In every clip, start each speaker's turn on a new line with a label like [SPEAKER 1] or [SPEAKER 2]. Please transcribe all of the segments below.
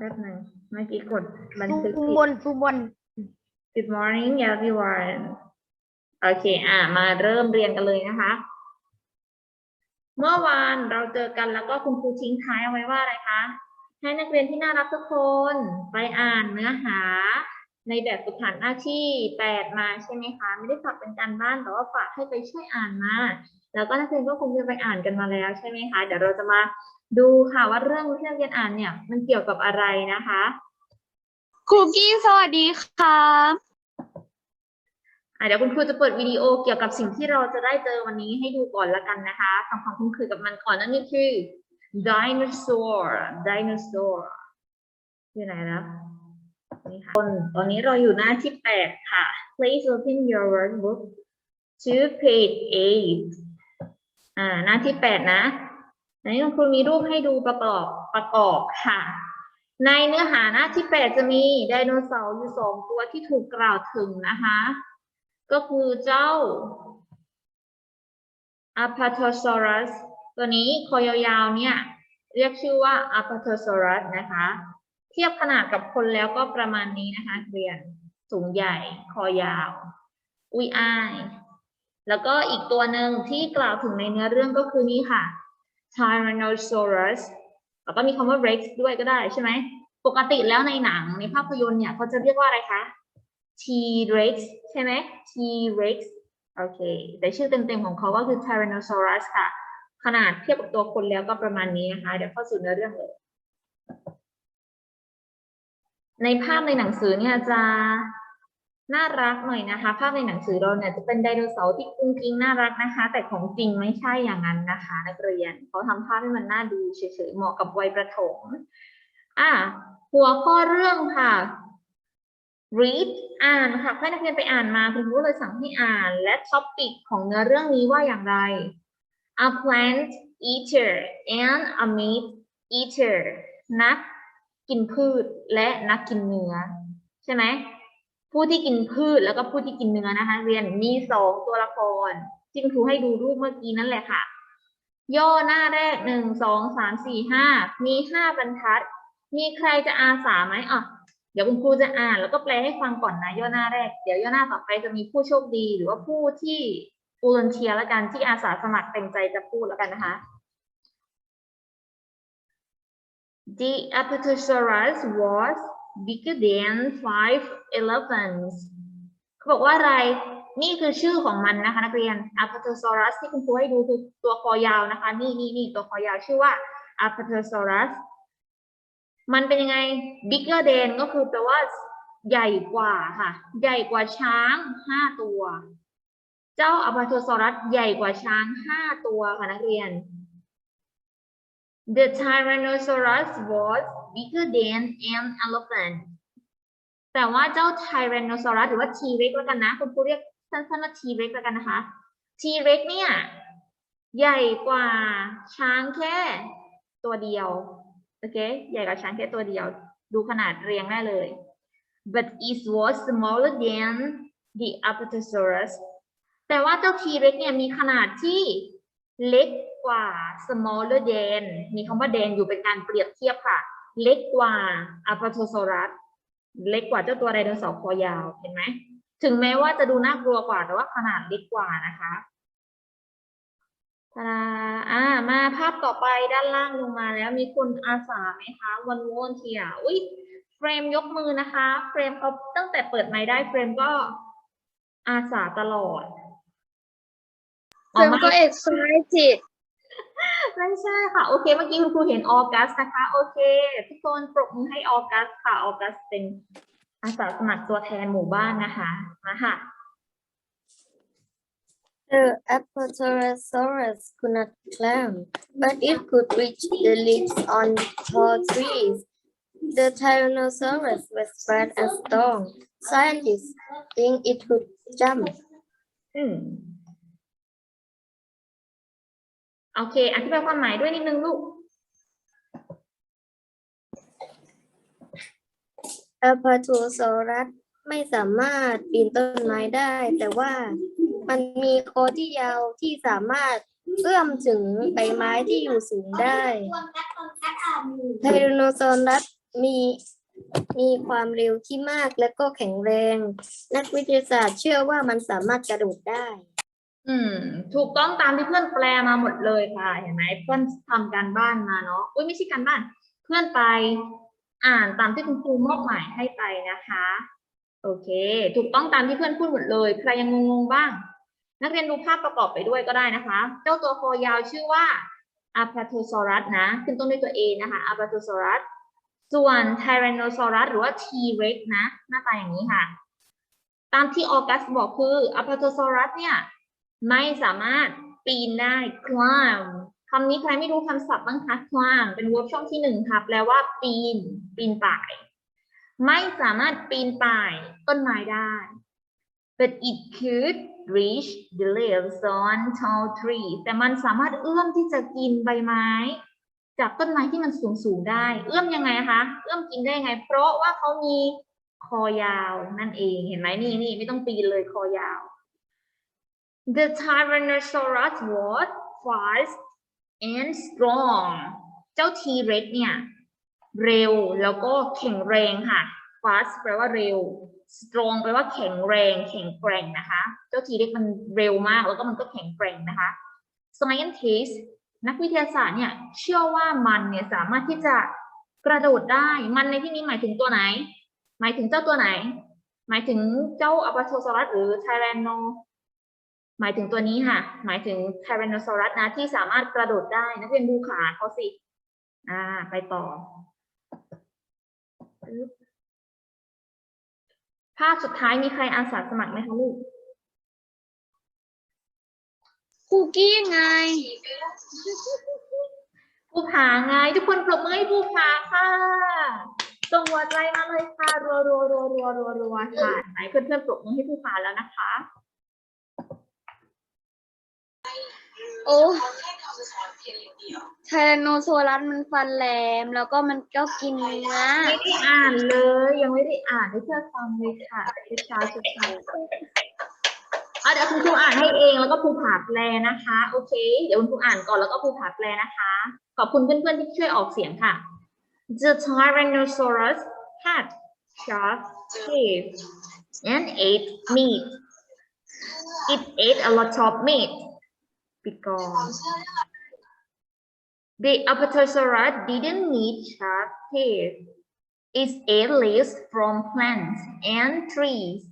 [SPEAKER 1] แป๊บหนึงเมื่อกี้กดบัน
[SPEAKER 2] ซู
[SPEAKER 1] ทึก
[SPEAKER 2] ซู
[SPEAKER 1] ผิ
[SPEAKER 2] บ
[SPEAKER 1] ด
[SPEAKER 2] นซูบน
[SPEAKER 1] Good morning everyone โอเค อะ มาเริ่มเรียนกันเลยนะคะ เมื่อวานเราเจอกันแล้วก็คุณครูทิ้งท้ายเอาไว้ว่าอะไรคะ ให้นักเรียนที่น่ารักทุกคนไปอ่านเนื้อหา ในแบบฝึกหัดหน้าที่แปดมาใช่ไหมคะ ไม่ได้ฝากเป็นการบ้านแต่ว่าฝากให้ไปช่วยอ่านมา แล้วก็นักเรียนก็คงจะไปอ่านกันมาแล้วใช่ไหมคะ เดี๋ยวเราจะมา ดูค่ะว่าเรื่องที่นักเรียนอ่านเนี่ย มันเกี่ยวกับอะไรนะคะ
[SPEAKER 2] ครูกี้สวัสดีครับ
[SPEAKER 1] อะเดี๋ยวคุณครูจะเปิดวิดีโอเกี่ยวกับสิ่งที่เราจะได้เจอวันนี้ให้ดูก่อนละกันนะคะทำความคุ้นเคยกับมันก่อนนั่นก็คือ dinosaur dinosaur อยู่ไหนแล้วนี่ค่ะตอนนี้เราอยู่หน้าที่แปดค่ะ please open your workbook to page eight อ่าหน้าที่แปดนะ ในนี้คุณครูมีรูปให้ดูประกอบประกอบค่ะ ในเนื้อหาหน้าที่แปดจะมีไดโนเสาร์อยู่สองตัวที่ถูกกล่าวถึงนะคะ ก็คือเจ้า Apatosaurus ตัวนี้คอยาวๆเนี่ย เรียกชื่อว่า Apatosaurus นะคะ เทียบขนาดกับคนแล้วก็ประมาณนี้นะคะเรียนสูงใหญ่ คอยาว อุ้ยอ้าย แล้วก็อีกตัวหนึ่งที่กล่าวถึงในเนื้อเรื่องก็คือนี่ค่ะ Tyrannosaurus แล้วก็มีคำว่า Rex ด้วยก็ได้ใช่ไหม ปกติแล้วในหนังในภาพยนตร์เนี่ยเขาจะเรียกว่าอะไรคะ T-Rex ใช่ไหม T-Rex โอเค แต่ชื่อเต็มๆของเขาก็คือ Tyrannosaurus ค่ะ ขนาดเทียบกับตัวคนแล้วก็ประมาณนี้นะคะ เดี๋ยวเข้าสู่เนื้อเรื่องเลย ในภาพในหนังสือเนี่ยจะ น่ารักหน่อยนะคะ ภาพในหนังสือเราเนี่ยจะเป็นไดโนเสาร์ที่กุ้งกิ้งน่ารักนะคะ แต่ของจริงไม่ใช่อย่างนั้นนะคะ นักเรียนเขาทำภาพให้มันน่าดูเฉยๆเหมาะกับวัยประถมอะหัวข้อเรื่องค่ะ read อ่านค่ะให้นักเรียนไปอ่านมาคุณครูเลยสั่งให้อ่าน และท็อปิกของเนื้อเรื่องนี้ว่าอย่างไร a plant eater and a meat eater นักกินพืชและนักกินเนื้อ ใช่ไหม ผู้ที่กินพืชแล้วก็ผู้ที่กินเนื้อนะคะ เรียนมีสองตัวละครที่คุณครูให้ดูรูปเมื่อกี้นั่นแหละค่ะ ย่อหน้าแรกหนึ่งสองสามสี่ห้ามีห้าบรรทัด มีใครจะอาสาไหมอะเดี๋ยวคุณครูจะอ่านแล้วก็แปลให้ฟังก่อนนะย่อหน้าแรก เดี๋ยวย่อหน้าต่อไปจะมีผู้โชคดี หรือว่าผู้ที่อูลเทียแล้วกันที่อาสาสมัครเต็มใจจะพูดแล้วกันนะคะ The Apatosaurus was bigger than five elephants เขาบอกว่าอะไร นี่คือชื่อของมันนะคะนักเรียน Apatosaurus ที่คุณครูให้ดูคือตัวคอยาวนะคะ นี่นี่นี่ตัวคอยาวชื่อว่า Apatosaurus มันเป็นยังไง bigger than ก็คือแปลว่าใหญ่กว่าค่ะ ใหญ่กว่าช้างห้าตัว เจ้า Apatosaurus ใหญ่กว่าช้างห้าตัวค่ะนักเรียน The Tyrannosaurus was bigger than an elephant แต่ว่าเจ้า Tyrannosaurus หรือว่า T-Rex แล้วกันนะ คุณครูเรียกสั้นๆว่า T-Rex แล้วกันนะคะ T-Rex เนี่ย ใหญ่กว่าช้างแค่ตัวเดียว โอเค ใหญ่กว่าช้างแค่ตัวเดียว ดูขนาดเรียงได้เลย but it was smaller than the Apatosaurus แต่ว่าเจ้า T-Rex เนี่ยมีขนาดที่เล็กกว่า smaller than มีคำว่า than อยู่เป็นการเปรียบเทียบค่ะ เล็กกว่า Apatosaurus เล็กกว่าเจ้าตัวไดโนเสาร์คอยาวเห็นไหมถึงแม้ว่าจะดูน่ากลัวกว่าแต่ว่าขนาดเล็กกว่านะคะตาดาอ่า มาภาพต่อไปด้านล่างลงมาแล้วมีคนอาสาไหมคะวันวอนเทียอุ้ยเฟรมยกมือนะคะ เฟรมเขาตั้งแต่เปิดไมค์ได้เฟรมก็อาสาตลอด
[SPEAKER 2] เพิ่มก็ excited
[SPEAKER 1] ไม่ใช่ค่ะ โอเค เมื่อกี้คุณครูเห็นออกัสนะคะ โอเค ทุกคนปรบมือให้ออกัสค่ะ ออกัสเป็นอาสาสมัครตัวแทนหมู่บ้านนะคะมาค่ะ
[SPEAKER 2] The Apatosaurus could not climb, but it could reach the leaves on tall trees. The Tyrannosaurus was fat and strong. Scientists think it could jump.
[SPEAKER 1] อื โอเค อธิบายความหมายด้วยนิดนึงลูก
[SPEAKER 2] Apatosaurus ไม่สามารถปีนต้นไม้ได้ แต่ว่ามันมีคอที่ยาวที่สามารถเอื้อมถึงใบไม้ที่อยู่สูงได้ไทรโนซอรัสมีมีความเร็วที่มากและก็แข็งแรง นักวิทยาศาสตร์เชื่อว่ามันสามารถกระโดดได้
[SPEAKER 1] อืม ถูกต้องตามที่เพื่อนแปลมาหมดเลยค่ะ เห็นไหมเพื่อนทำการบ้านมาเนาะอุ้ยไม่ใช่การบ้าน เพื่อนไปอ่านตามที่คุณครูมอบหมายให้ไปนะคะ โอเค ถูกต้องตามที่เพื่อนพูดหมดเลย ใครยังงงๆบ้าง นักเรียนดูภาพประกอบไปด้วยก็ได้นะคะ เจ้าตัวคอยาวชื่อว่า a p a t o s a u r u s นะ ขึ้นต้นด้วยตัว A นะคะ a p a t o s a u r u s ส่วน Tyrannosaurus หรือว่า T-Rex นะ หน้าตาอย่างนี้ค่ะ ตามที่ออกัสบอกคือ a p a t o s a u r u s เนี่ย ไม่สามารถปีนได้ climb คำนี้ใครไม่รู้คำศัพท์บ้างคะ climb เป็น verb ช่องที่หนึ่งค่ะแปลว่า ปีน ปีนป่าย ไม่สามารถปีนป่ายต้นไม้ได้ but it could reach the leaves on tall trees แต่มันสามารถเอื้อมที่จะกินใบไม้ จากต้นไม้ที่มันสูงสูงได้ เอื้อมยังไงคะ เอื้อมกินได้ยังไง เพราะว่าเขามีคอยาวนั่นเอง เห็นไหมนี่นี่ไม่ต้องปีนเลยคอยาว The Tyrannosaurus was fast and strong เจ้า T-Rex เนี่ย เร็วแล้วก็แข็งแรงค่ะ fast แปลว่าเร็ว strong แปลว่าแข็งแรง แข็งแกร่งนะคะ เจ้า T-Rex มันเร็วมากแล้วก็มันก็แข็งแกร่งนะคะ scientist นักวิทยาศาสตร์เนี่ย เชื่อว่ามันเนี่ยสามารถที่จะกระโดดได้ มันในที่นี้หมายถึงตัวไหน หมายถึงเจ้าตัวไหน หมายถึงเจ้าอัปโทซอรัสหรือไทแรนโน หมายถึงตัวนี้ค่ะ หมายถึงไทแรนโนซอรัสนะที่สามารถกระโดดได้นักเรียนดูขาเขาสิ อ่า ไปต่อปึ๊บภาพสุดท้ายมีใครอาสาสมัครไหมคะลูก
[SPEAKER 2] คุกกี้ไง
[SPEAKER 1] ภูผาไง ทุกคนปรบมือให้ภูผาค่ะส่งหัวใจมาเลยค่ะรัวรัวรัวรัวรัวรัวค่ะไหนเพื่อนเพื่อนๆปรบมือให้ภูผาแล้วนะคะ
[SPEAKER 2] โอ้ไทแรนโนซอรัสมันฟันแหลม แล้วก็มันก็กินเนื้อ
[SPEAKER 1] ไม่ได้อ่านเลย ยังไม่ได้อ่านให้เพื่อนฟังเลยค่ะช้าๆช้าๆอะเดี๋ยวคุณครูอ่านให้เองแล้วก็ภูผาแปลนะคะ โอเค เดี๋ยวคุณครูอ่านก่อนแล้วก็ภูผาแปลนะคะ ขอบคุณเพื่อนๆที่ช่วยออกเสียงค่ะ The Tyrannosaurus had sharp teeth and ate meat. It ate a lot of meat because the Apatosaurus didn't need sharp teeth. It ate leaves from plants and trees.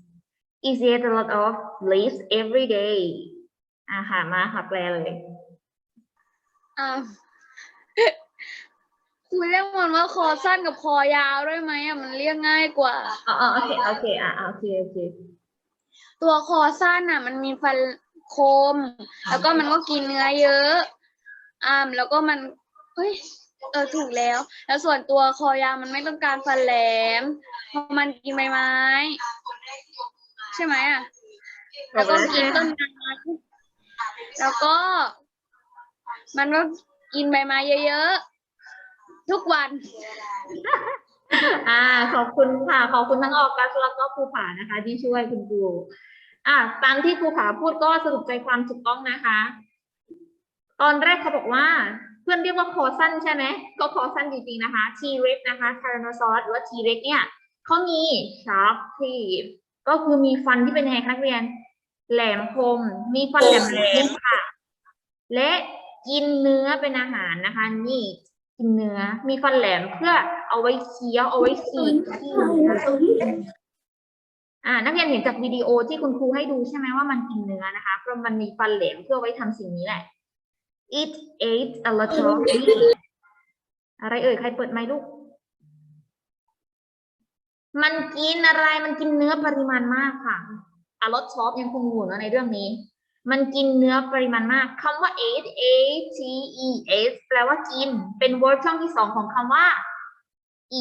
[SPEAKER 1] It ate a lot of leaves every day. อ่าค่ะมาค่ะแปลเลย
[SPEAKER 2] อ่าคุยเรียกมันว่าคอสั้นกับคอยาวได้ไหมอะมันเรียกง่ายกว่า
[SPEAKER 1] อ๋ออ๋อโอเคโอเคอะอะโอเคโอเค
[SPEAKER 2] ตัวคอสั้นอะ มันมีฟัน คม แล้วก็มันก็กินเนื้อเยอะอ่าแล้วก็มันเฮ้ยเออถูกแล้ว แล้วส่วนตัวคอยาวมันไม่ต้องการฟันแหลมเพราะมันกินใบไม้ ใช่ไหมอะแล้วก็กินต้นไม้แล้วก็ มันก็กินใบไม้เยอะๆทุกวัน
[SPEAKER 1] อ่า ขอบคุณค่ะ ขอบคุณทั้งออกัสแล้วก็ภูผานะคะ ที่ช่วยคุณครู อ่าตามที่ภูผาพูดก็สรุปใจความถูกต้องนะคะ ตอนแรกเขาบอกว่าเพื่อนเรียกว่าคอสั้นใช่ไหมก็คอสั้นจริงๆนะคะ T-Rex นะคะ Tyrannosaurus หรือว่า T-Rex เนี่ยเขามี sharp teeth ก็คือมีฟันที่เป็นยังไงคะนักเรียน แหลมคม มีฟันแหลมๆค่ะ และกินเนื้อเป็นอาหารนะคะ นี่กินเนื้อ มีฟันแหลมเพื่อเอาไว้เคี้ยวเอาไว้ฉีกขี้น อ่านักเรียนเห็นจากวิดีโอที่คุณครูให้ดูใช่ไหมว่ามันกินเนื้อนะคะเพราะมันมีฟันแหลมเพื่อไว้ทำสิ่งนี้แหละ it ate a lot of meat อะไรเอ่ยใครเปิดไมค์ลูก มันกินอะไรมันกินเนื้อปริมาณมากค่ะ a lot of ยังคงอยู่นะในเรื่องนี้ มันกินเนื้อปริมาณมากคำว่า eat a t e s แปลว่ากิน เป็น verb ช่องที่สองของคำว่า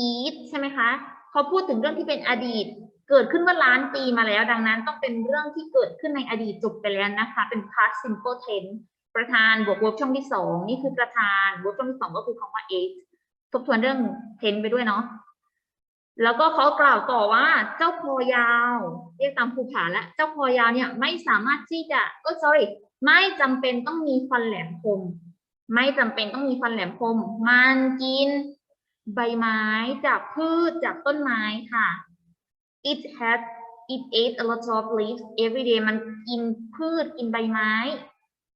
[SPEAKER 1] eat ใช่ไหมคะเขาพูดถึงเรื่องที่เป็นอดีต เกิดขึ้นเมื่อล้านปีมาแล้ว ดังนั้นต้องเป็นเรื่องที่เกิดขึ้นในอดีตจบไปแล้วนะคะ เป็น past simple tense ประธานบวก verb ช่องที่สองนี่คือประธาน verb ช่องที่สองก็คือคำว่า ate ทบทวนเรื่อง tense ไปด้วยเนาะแล้วก็เขากล่าวต่อว่าเจ้าคอยาว เรียกตามภูผาและเจ้าคอยาวเนี่ยไม่สามารถที่จะก็ sorry ไม่จำเป็นต้องมีฟันแหลมคม ไม่จำเป็นต้องมีฟันแหลมคม มันกิน ใบไม้จากพืชจากต้นไม้ค่ะ it had it ate a lot of leaves every day มันกินพืชกินใบไม้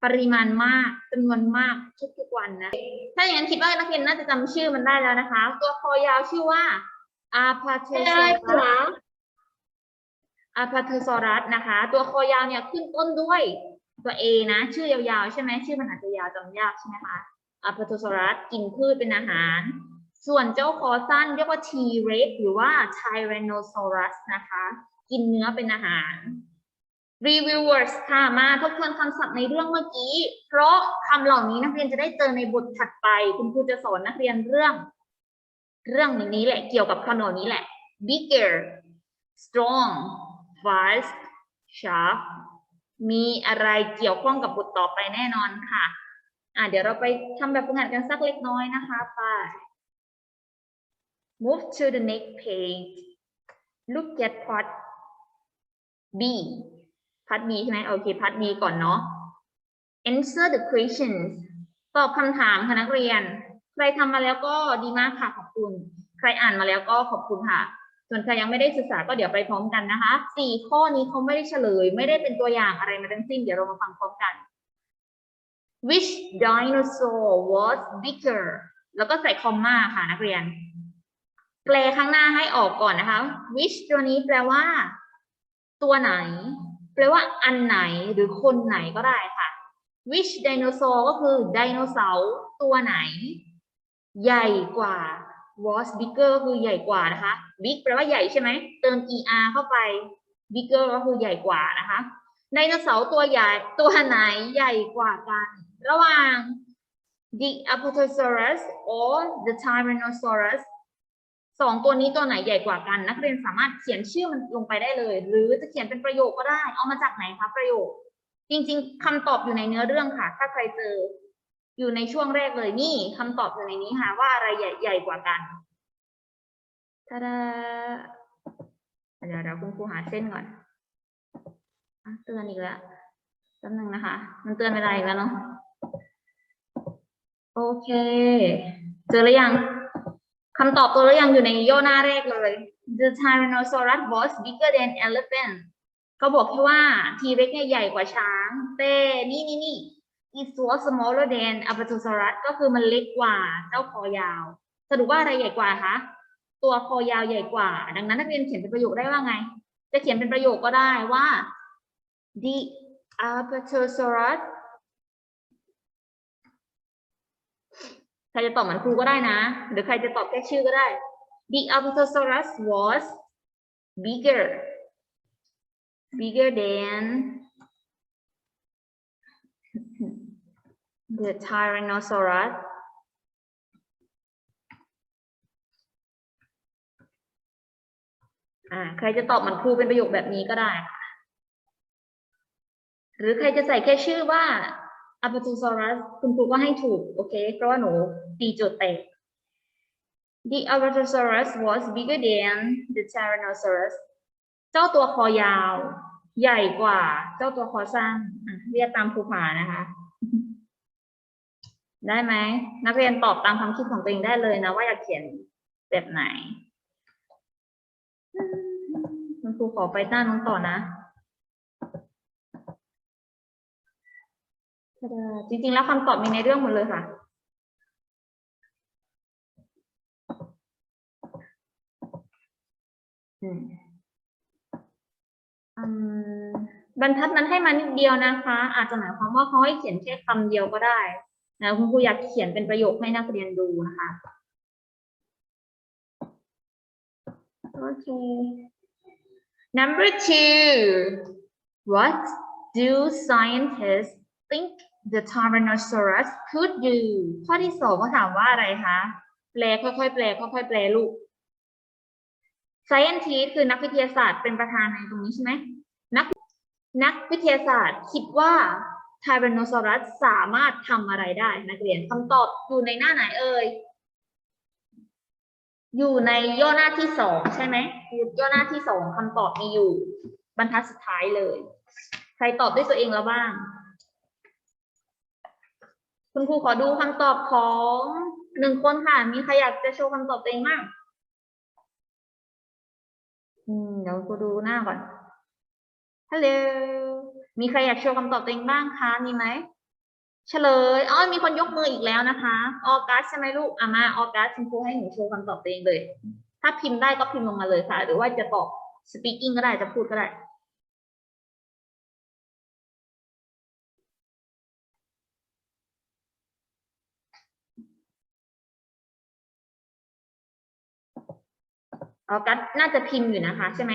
[SPEAKER 1] ปริมาณมากจำนวนมากทุกๆวันนะ ถ้าอย่างนั้นคิดว่านักเรียนน่าจะจำชื่อมันได้แล้วนะคะ ตัวคอยาวชื่อว่า a p a t e r s a u r u s a p a t e r s a u r u s นะคะ ตัวคอยาวเนี่ยขึ้นต้นด้วยตัว A นะ ชื่อยาวๆ ใช่ไหมชื่อมันอาจจะยาวจำยากใช่ไหมคะ a p a t e r s a u r u s กินพืชเป็นอาหาร ส่วนเจ้าคอสั้นเรียกว่า T-Rex หรือว่า Tyrannosaurus นะคะ กินเนื้อเป็นอาหาร reviewers ค่ะมาทบทวนคำศัพท์ในเรื่องเมื่อกี้ เพราะคำเหล่านี้นักเรียนจะได้เจอในบทถัดไป คุณครูจะสอนนักเรียนเรื่อง เรื่องนี้แหละเกี่ยวกับคำเหล่านี้แหละ bigger strong fast sharp มีอะไรเกี่ยวข้องกับบทต่อไปแน่นอนค่ะ อะเดี๋ยวเราไปทำแบบฝึกหัดกันสักเล็กน้อยนะคะไป move to the next page look at part B พาร์ท B ใช่ไหมโอเคพาร์ท B ก่อนเนาะ answer the questions ตอบคำถามค่ะนักเรียน ใครทำมาแล้วก็ดีมากค่ะขอบคุณ ใครอ่านมาแล้วก็ขอบคุณค่ะ ส่วนใครยังไม่ได้ศึกษาก็เดี๋ยวไปพร้อมกันนะคะสี่ข้อนี้เขาไม่ได้เฉลย ไม่ได้เป็นตัวอย่างอะไรมาทั้งสิ้น เดี๋ยวเรามาฟังพร้อมกัน which dinosaur was bigger แล้วก็ใส่คอมมาค่ะนักเรียน แปลข้างหน้าให้ออกก่อนนะคะ which ตัวนี้แปลว่า ตัวไหน แปลว่าอันไหนหรือคนไหนก็ได้ค่ะ which dinosaur ก็คือไดโนเสาร์ตัวไหน ใหญ่กว่า was bigger ก็คือใหญ่กว่านะคะ big แปลว่าใหญ่ใช่ไหม เติม er เข้าไป bigger ก็คือใหญ่กว่านะคะไดโนเสาร์ตัวใหญ่ตัวไหนใหญ่กว่ากัน ระหว่าง the Apatosaurus or the Tyrannosaurus สองตัวนี้ตัวไหนใหญ่กว่ากัน นักเรียนสามารถเขียนชื่อมันลงไปได้เลย หรือจะเขียนเป็นประโยคก็ได้ เอามาจากไหนคะประโยค จริง ๆคำตอบอยู่ในเนื้อเรื่องค่ะ ถ้าใครเจอ อยู่ในช่วงแรกเลยนี่คำตอบอยู่ในนี้ค่ะ ว่าอะไรใหญ่ใหญ่กว่ากันทาดาเดี๋ยวเราคุณครูหาเส้นก่อนเตือนอีกแล้วแป๊บนึงนะคะ มันเตือนเวลาอีกแล้วเนาะโอเค เจอหรือยัง คำตอบตัวอยังอยู่ในย่อหน้าแรกเลย The Tyrannosaurus was bigger than elephant เขาบอกแค่ว่า T-Rex เนี่ยใหญ่กว่าช้าง แต่นี่นี่นี่ it was smaller than Apatosaurus ก็คือมันเล็กกว่าเจ้าคอยาว สรุปว่าอะไรใหญ่กว่าคะ ตัวคอยาวใหญ่กว่า ดังนั้นนักเรียนเขียนเป็นประโยคได้ว่าไง จะเขียนเป็นประโยคก็ได้ว่า the Apatosaurus ใครจะตอบเหมือนครูก็ได้นะ หรือใครจะตอบแค่ชื่อก็ได้ The Apatosaurus was bigger bigger than the Tyrannosaurus อ่า ใครจะตอบเหมือนครูเป็นประโยคแบบนี้ก็ได้ หรือใครจะใส่แค่ชื่อว่า Apatosaurus คุณครูก็ให้ถูก โอเค เพราะว่าหนูตีโจทย์แตก The Apatosaurus was bigger than the Tyrannosaurus เจ้าตัวคอยาว ใหญ่กว่า เจ้าตัวคอสั้นอะเรียกตามครูผานะคะ ได้ไหม นักเรียนตอบตามความคิดของตัวเองได้เลยนะ ว่าอยากเขียนแบบไหน คุณครูขอไปหน้าน้องต่อนะ ตะดา จริงๆ แล้วคำตอบมีในเรื่องหมดเลยค่ะบรรทัดนั้นให้มานิดเดียวนะคะ อาจจะหมายความว่าเขาให้เขียนแค่คำเดียวก็ได้นะคุณครูอยากเขียนเป็นประโยคให้นักเรียนดูนะคะโอเค number two what do scientists think the Tyrannosaurus could do ข้อที่สองเขาถามว่าอะไรคะ แปลค่อยๆ แปลค่อยๆ แปลลูก scientist คือนักวิทยาศาสตร์เป็นประธานในตรงนี้ใช่ไหมนักนักวิทยาศาสตร์คิดว่า Tyrannosaurus สามารถทำอะไรได้นักเรียนคำตอบอยู่ในหน้าไหนเอ่ย อยู่ในย่อหน้าที่สองใช่ไหมย่อหน้าที่สองคำตอบมีอยู่ บรรทัดสุดท้ายเลย ใครตอบด้วยตัวเองแล้วบ้าง คุณครูขอดูคำตอบของหนึ่งคนค่ะ มีใครอยากจะโชว์คำตอบตัวเองบ้างอืมเดี๋ยวกูดูหน้าก่อน ฮัลโหล มีใครอยากโชว์คำตอบตัวเองบ้างคะ มีไหม เฉลย อ๋อ มีคนยกมืออีกแล้วนะคะ ออกัสใช่ไหมลูก อะมา ออกัสคุณครูให้หนูโชว์คำตอบตัวเองเลย ถ้าพิมพ์ได้ก็พิมพ์ลงมาเลยค่ะ หรือว่าจะตอบ speaking ก็ได้ จะพูดก็ได้ ออกัสน่าจะพิมพ์อยู่นะคะ ใช่ไหม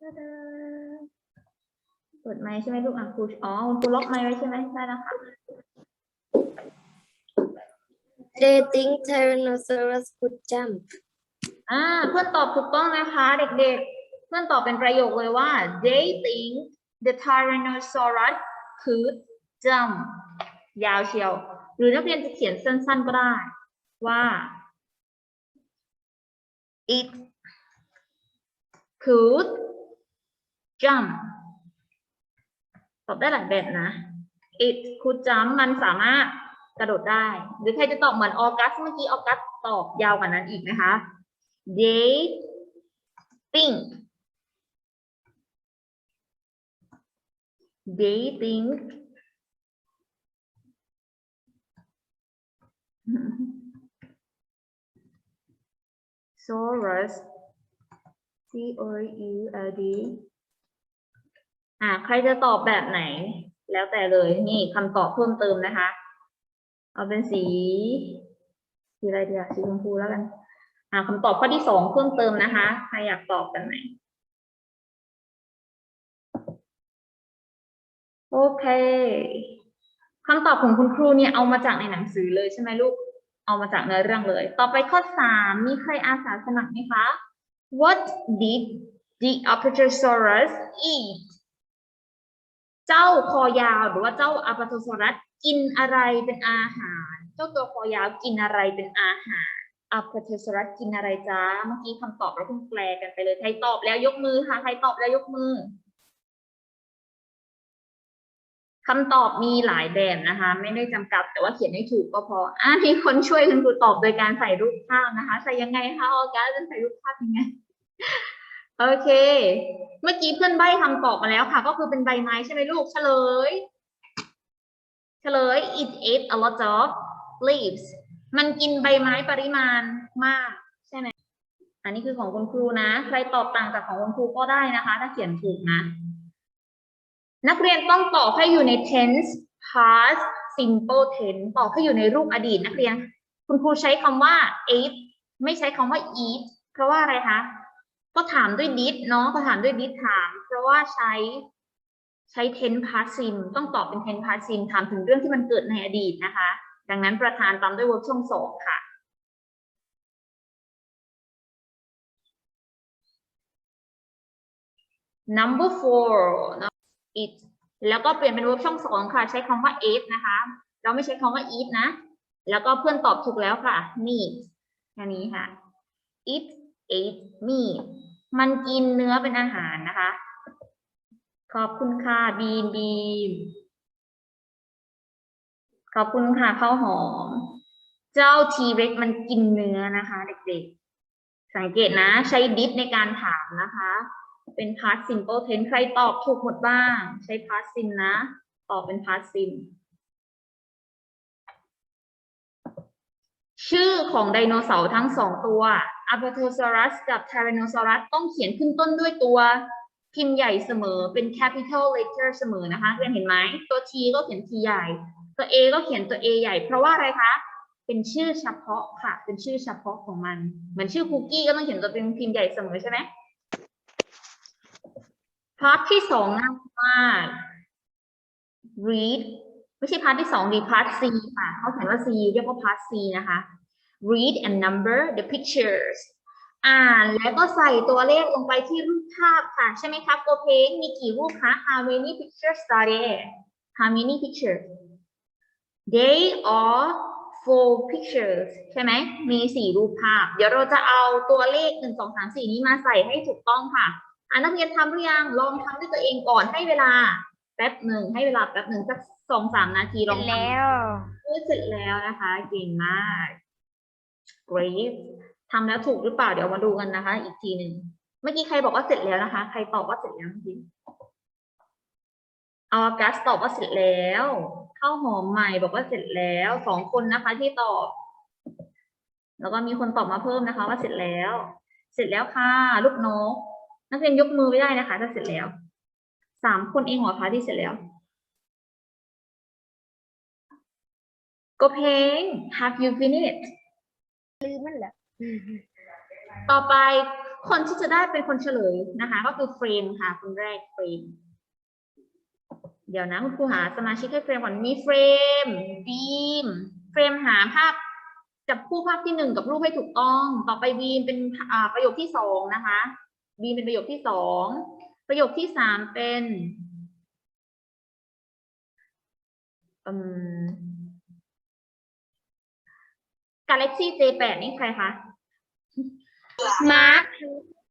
[SPEAKER 1] ตาดาเปิดไมค์ใช่ไหมลูกอะครูอ๋อคุณครูล็อกไมค์ไว้ใช่ไหมได้แล้วค่ะ
[SPEAKER 2] They think Tyrannosaurus could jump.
[SPEAKER 1] อ่าเพื่อนตอบถูกต้องนะคะเด็กๆ เพื่อนตอบเป็นประโยคเลยว่า they think the Tyrannosaurus could jump ยาวเชียว หรือนักเรียนจะเขียนสั้น ๆก็ได้ว่า it could jump ตอบได้หลายแบบนะ it could jump มันสามารถกระโดดได้ หรือใครจะตอบเหมือนออกัสเมื่อกี้ออกัสตอบยาวกว่านั้นอีกนะคะ they think they think Saurus C O U L D อ่าใครจะตอบแบบไหน แล้วแต่เลยนี่คำตอบเพิ่มเติมนะคะ เอาเป็นสี สีอะไรดีอะสีชมพูแล้วกัน อ่าคำตอบข้อที่สองเพิ่มเติมนะคะ ใครอยากตอบกันไหน โอเค คำตอบของคุณครูเนี่ยเอามาจากในหนังสือเลยใช่ไหมลูก เอามาจากในเรื่องเลย ต่อไปข้อสามมีใครอาสาสมัครไหมคะ What did the Apatosaurus eat เจ้าคอยาวหรือว่าเจ้า Apatosaurus กินอะไรเป็นอาหาร เจ้าตัวคอยาวกินอะไรเป็นอาหารอัปเทสรัสกินอะไรจ้า เมื่อกี้คำตอบเราเพิ่งแปลกันไปเลย ใครตอบแล้วยกมือค่ะ ใครตอบแล้วยกมือ คำตอบมีหลายแบบนะคะ ไม่ได้จำกัดแต่ว่าเขียนให้ถูกก็พออะมีคนช่วยคุณครูตอบโดยการใส่รูปภาพนะคะ ใส่ยังไงคะออกัสจะใส่รูปภาพยังไงโอเค เมื่อกี้เพื่อนใบคำตอบมาแล้วค่ะ ก็คือเป็นใบไม้ใช่ไหมลูกเฉลย เฉลย it ate a lot of leaves มันกินใบไม้ปริมาณมากใช่ไหมอันนี้คือของคุณครูนะ ใครตอบต่างจากของคุณครูก็ได้นะคะ ถ้าเขียนถูกนะ นักเรียนต้องตอบให้อยู่ใน tense past simple tense ตอบให้อยู่ในรูปอดีตนักเรียน คุณครูใช้คำว่า ate ไม่ใช้คำว่า eat เพราะว่าอะไรคะ ก็ถามด้วย did เนาะก็ถามด้วย did ถาม เพราะว่าใช้ใช้ tense past sim ต้องตอบเป็น tense past sim ถามถึงเรื่องที่มันเกิดในอดีตนะคะ ดังนั้นประธานตามด้วย verb ช่วงสองค่ะ number four it แล้วก็เปลี่ยนเป็น verb ช่องสองค่ะ ใช้คำว่า ate นะคะ เราไม่ใช้คำว่า eat นะ แล้วก็เพื่อนตอบถูกแล้วค่ะ meat แค่นี้ค่ะ it ate meat มันกินเนื้อเป็นอาหารนะคะ ขอบคุณค่ะบีมบีมขอบคุณค่ะข้าวหอม เจ้าทีเร็กมันกินเนื้อนะคะ เด็กๆ สังเกตนะ ใช้ดิฟในการถามนะคะ เป็น past simple tense ใครตอบถูกหมดบ้าง ใช้ past sim นะ ตอบเป็น past sim ชื่อของไดโนเสาร์ทั้งสองตัว Apatosaurus กับ Tyrannosaurus ต้องเขียนขึ้นต้นด้วยตัวพิมพ์ใหญ่เสมอเป็น capital letter เสมอนะคะเรียนเห็นไหมตัว T ก็เขียน T ใหญ่ ตัว A ก็เขียนตัว A ใหญ่ เพราะว่าอะไรคะ เป็นชื่อเฉพาะค่ะ เป็นชื่อเฉพาะของมัน เหมือนชื่อคุกกี้ก็ต้องเขียนตัวเป็นพิมพ์ใหญ่เสมอใช่ไหม พาร์ทที่สองง่ายมา read ไม่ใช่พาร์ทที่สองดีพาร์ท C ค่ะเขาเขียนว่า C เรียกว่าพาร์ท C นะคะ read and number the pictures อ่านแล้วก็ใส่ตัวเลขลงไปที่รูปภาพค่ะ ใช่ไหมคะโกเพงมีกี่รูปคะ how many pictures are there how many pictures they are four pictures ใช่ไหม มีสี่รูปภาพ เดี๋ยวเราจะเอาตัวเลขหนึ่งสองสามสี่นี้มาใส่ให้ถูกต้องค่ะ อ่านักเรียนทำหรือยังลองทำด้วยตัวเองก่อนให้เวลาแป๊บหนึ่งให้เวลาแป๊บหนึ่งสักสองสามนาทีลองทำเออเสร็จแล้วนะคะ เก่งมาก great ทำแล้วถูกหรือเปล่าเดี๋ยวมาดูกันนะคะ อีกทีหนึ่งเมื่อกี้ใครบอกว่าเสร็จแล้วนะคะ ใครตอบว่าเสร็จแล้วเมื่อกี้ออกัสตอบว่าเสร็จแล้วข้าวหอมใหม่บอกว่าเสร็จแล้วสองคนนะคะ ที่ตอบ แล้วก็มีคนตอบมาเพิ่มนะคะ ว่าเสร็จแล้ว เสร็จแล้วค่ะ ลูกนก นักเรียนยกมือไม่ได้นะคะ ถ้าเสร็จแล้วสามคนเองเหรอคะที่เสร็จแล้วก็เพลง have you finished
[SPEAKER 2] ลืมมันเหรอ
[SPEAKER 1] ต่อไปคนที่จะได้เป็นคนเฉลยนะคะ ก็คือเฟรมค่ะ คนแรกเฟรมเดี๋ยวนะคุณครูหาสมาชิกให้เฟรมก่อนมีเฟรมบีมเฟรมหาภาพจับคู่ภาพที่หนึ่งกับรูปให้ถูกต้อง ต่อไปบีมเป็นอ่าประโยคที่สองนะคะ บีเป็นประโยคที่สองประโยคที่สามเป็นอืม Galaxy J8 นี่ใครคะ
[SPEAKER 2] มาร์ค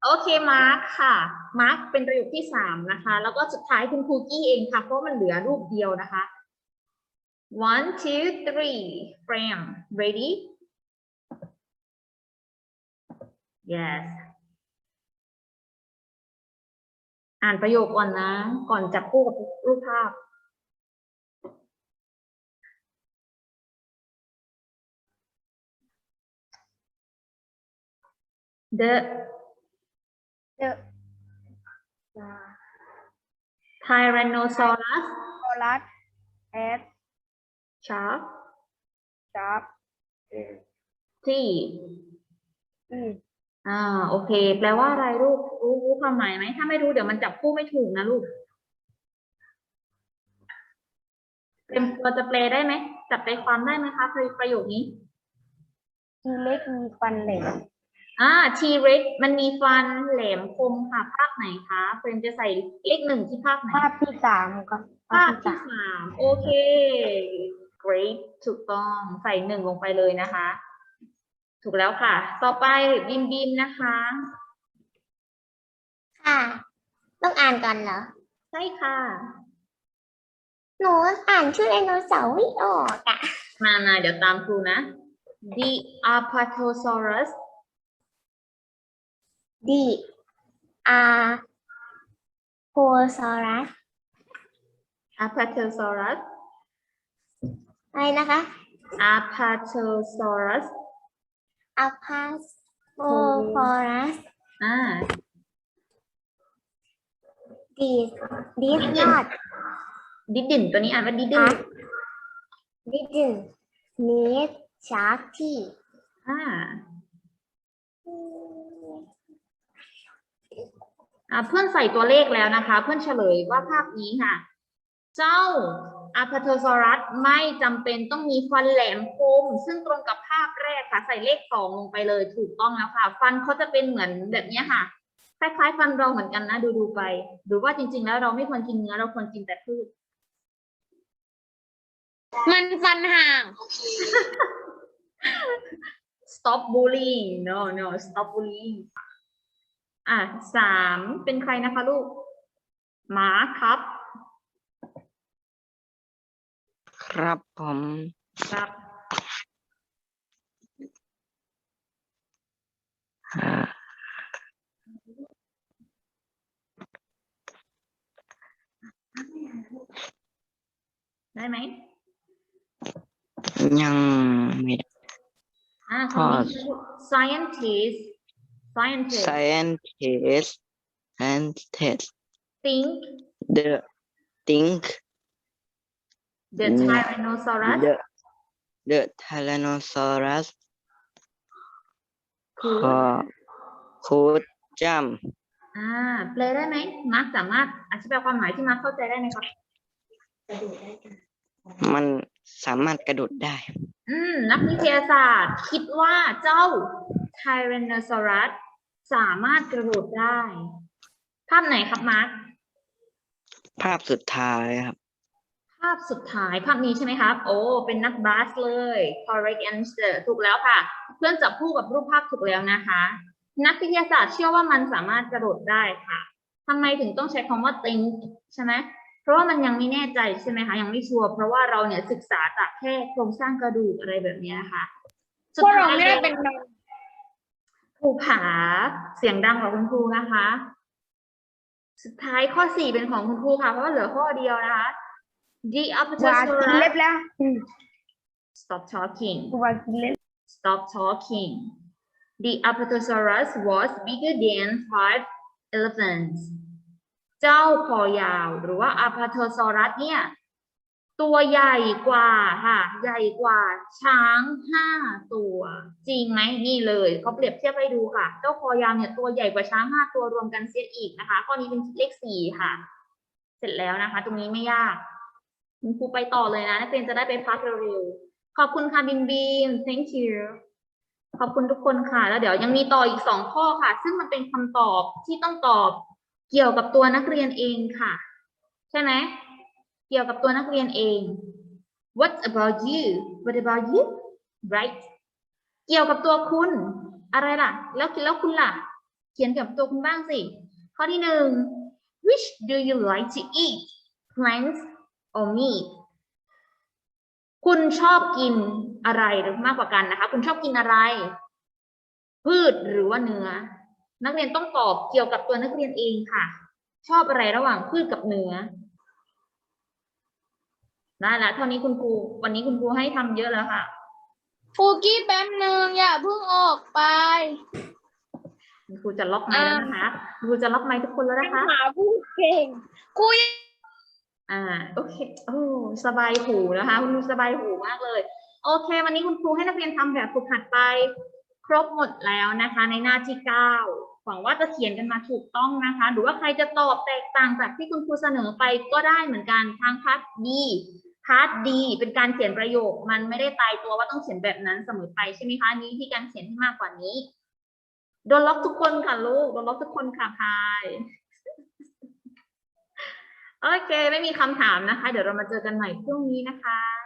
[SPEAKER 1] โอเค มาร์คค่ะ มาร์คเป็นประโยคที่สามนะคะ แล้วก็สุดท้ายคุณครูกี้เองค่ะ เพราะมันเหลือรูปเดียวนะคะ one two three frame ready yes อ่านประโยคก่อนนะ ก่อนจับคู่กับรูปภาพ the
[SPEAKER 2] เดอะ
[SPEAKER 1] Tyrannosaurus
[SPEAKER 2] โซลัสเอส
[SPEAKER 1] sharp
[SPEAKER 2] จับ
[SPEAKER 1] teeth
[SPEAKER 2] อืม
[SPEAKER 1] อ่าโอเค แปลว่าอะไรลูกรู้รู้ความหมายไหมถ้าไม่รู้เดี๋ยวมันจับคู่ไม่ถูกนะลูกเป็นตัวจะแปลได้ไหมจับใจความได้ไหมคะประประโยคนี้
[SPEAKER 2] ทีเล็กมีฟันเหล็ก
[SPEAKER 1] อ่า T-Rex มันมีฟันแหลมคมค่ะภาคไหนคะเฟรมจะใส่เลขหนึ่งที่ภาคไหน
[SPEAKER 2] ภาพที่สามครับ
[SPEAKER 1] ภาคที่สามโอเค great ถูกต้องใส่หนึ่งลงไปเลยนะคะ ถูกแล้วค่ะ ต่อไปบิมบิมนะคะ
[SPEAKER 2] ค่ะ ต้องอ่านก่อนเหรอ
[SPEAKER 1] ใช่ค่ะ
[SPEAKER 2] หนูอ่านชื่อไดโนเสาร์ไม่ออกอะ
[SPEAKER 1] มามาเดี๋ยวตามครูนะ The Apatosaurus
[SPEAKER 2] ดีอาโพซอรัส
[SPEAKER 1] Apatosaurus
[SPEAKER 2] อะไรนะคะ
[SPEAKER 1] Apatosaurus
[SPEAKER 2] อัลพาสโพฟอรัส
[SPEAKER 1] อ่า
[SPEAKER 2] ดีดีนอด
[SPEAKER 1] ดิดดินตัวนี้อ่านว่าดิดดิน
[SPEAKER 2] ฮะดิจินเนสชาร์ที
[SPEAKER 1] อ่าอ่า เพื่อนใส่ตัวเลขแล้วนะคะ เพื่อนเฉลยว่าภาพนี้ค่ะ เจ้า Apatosaurus ไม่จำเป็นต้องมีฟันแหลมคม ซึ่งตรงกับภาพแรกค่ะ ใส่เลขสองลงไปเลยถูกต้องแล้วค่ะ ฟันเขาจะเป็นเหมือนแบบเนี้ยค่ะ คล้ายๆ ฟันเราเหมือนกันนะ ดูดูๆไปดูว่าจริง ๆ แล้วเราไม่ควรกินเนื้อเราควรกินแต่พืช
[SPEAKER 2] มันฟันห่าง
[SPEAKER 1] stop bullying no no stop bullying อะสามเป็นใครนะคะลูกหมาครับ
[SPEAKER 3] ครับผม
[SPEAKER 1] ครับ
[SPEAKER 3] อ่า
[SPEAKER 1] ได้ไหม
[SPEAKER 3] ยังไม่ได้
[SPEAKER 1] อ่า
[SPEAKER 3] ข้อ
[SPEAKER 1] คนนี้ scientist scientist
[SPEAKER 3] scientist and test
[SPEAKER 1] think
[SPEAKER 3] the think
[SPEAKER 1] The
[SPEAKER 3] Mm.
[SPEAKER 1] tyrannosaurus
[SPEAKER 3] the the Tyrannosaurus
[SPEAKER 1] คือ
[SPEAKER 3] could could jump
[SPEAKER 1] อ่าแปลได้ไหมมาร์คสามารถอธิบายความหมายที่มาร์คเข้าใจได้ไหมครับ
[SPEAKER 3] มันสามารถกระโดดได้
[SPEAKER 1] อืม นักวิทยาศาสตร์ คิดว่าเจ้า Tyrannosaurus สามารถกระโดดได้ ภาพไหนครับมาร์ค
[SPEAKER 3] ภาพสุดท้ายครับ
[SPEAKER 1] ภาพสุดท้ายภาพนี้ใช่ไหมครับ โอ้ เป็นนักบาสเลย correct answer ถูกแล้วค่ะ เพื่อนจับคู่กับรูปภาพถูกแล้วนะคะ นักวิทยาศาสตร์เชื่อว่ามันสามารถกระโดดได้ค่ะทำไมถึงต้องใช้คำว่า think ใช่ไหมเพราะว่ามันยังไม่แน่ใจใช่ไหมคะ ยังไม่ชัวร์เพราะว่าเราเนี่ยศึกษาจากแค่โครงสร้างกระดูกอะไรแบบนี้นะคะ
[SPEAKER 4] พวกเรา
[SPEAKER 1] สุดท้ย
[SPEAKER 4] ไม่ได้เป็นนม
[SPEAKER 1] ครูผาเสียงดังกว่าคุณครูนะคะ สุดท้ายข้อสี่เป็นของคุณครูค่ะ เพราะว่าเหลือข้อเดียวนะคะ The
[SPEAKER 4] วากินเล็บ
[SPEAKER 1] Apatosaurus
[SPEAKER 4] แล้วอืม
[SPEAKER 1] Stop talking
[SPEAKER 4] วากินเล็บ
[SPEAKER 1] Stop talking The Apatosaurus was bigger than five elephants เจ้าคอยาวหรือว่า Apatosaurus เนี่ย ตัวใหญ่กว่าค่ะใหญ่กว่าช้างห้าตัว จริงไหมนี่เลยเขาเปรียบเทียบให้ดูค่ะ เจ้าคอยาวเนี่ยตัวใหญ่กว่าช้างห้าตัวรวมกันเสียอีกนะคะ ข้อนี้เป็นเลขสี่ค่ะ เสร็จแล้วนะคะ ตรงนี้ไม่ยาก คุณครูไปต่อเลยนะ นักเรียนจะได้ไปพักเร็วๆ ขอบคุณค่ะบิมบิม thank you ขอบคุณทุกคนค่ะ แล้วเดี๋ยวยังมีต่ออีกสองข้อค่ะ ซึ่งมันเป็นคำตอบที่ต้องตอบเกี่ยวกับตัวนักเรียนเองค่ะ ใช่ไหมเกี่ยวกับตัวนักเรียนเอง What about you What about you right เกี่ยวกับตัวคุณ อะไรล่ะ แล้วแล้วคุณล่ะ เขียนเกี่ยวกับตัวคุณบ้างสิ ข้อที่หนึ่ง Which do you like to eat plants or meat คุณชอบกินอะไรหรือมากกว่ากันนะคะ คุณชอบกินอะไร พืชหรือว่าเนื้อ นักเรียนต้องตอบเกี่ยวกับตัวนักเรียนเองค่ะ ชอบอะไรระหว่างพืชกับเนื้อได้แล้วเท่านี้คุณครู วันนี้คุณครูให้ทำเยอะแล้วค่ะ
[SPEAKER 4] ฟูกี้แป๊บนึงอย่าเพิ่งออกไป
[SPEAKER 1] คุณครูจะล็อกไมค์แล้วนะคะคุณครูจะล็อกไมค์ทุกคนแล้วนะคะ
[SPEAKER 4] หาผู้เก่งครู
[SPEAKER 1] อ่าโอเคโอ้สบายหูนะคะคุณครูสบายหูมากเลย โอเค วันนี้คุณครูให้นักเรียนทำแบบฝึกหัดไป ครบหมดแล้วนะคะ ในหน้าที่เก้าหวังว่าจะเขียนกันมาถูกต้องนะคะ หรือว่าใครจะตอบแตกต่างจากที่คุณครูเสนอไปก็ได้เหมือนกันทางพาร์ทดีพาร์ทดีเป็นการเขียนประโยค มันไม่ได้ตายตัวว่าต้องเขียนแบบนั้นเสมอไปใช่ไหมคะนี้ที่การเขียนที่มากกว่านี้โดนล็อกทุกคนค่ะลูกโดนล็อกทุกคนค่ะพาย โอเค ไม่มีคำถามนะคะ เดี๋ยวเรามาเจอกันใหม่พรุ่งนี้นะคะ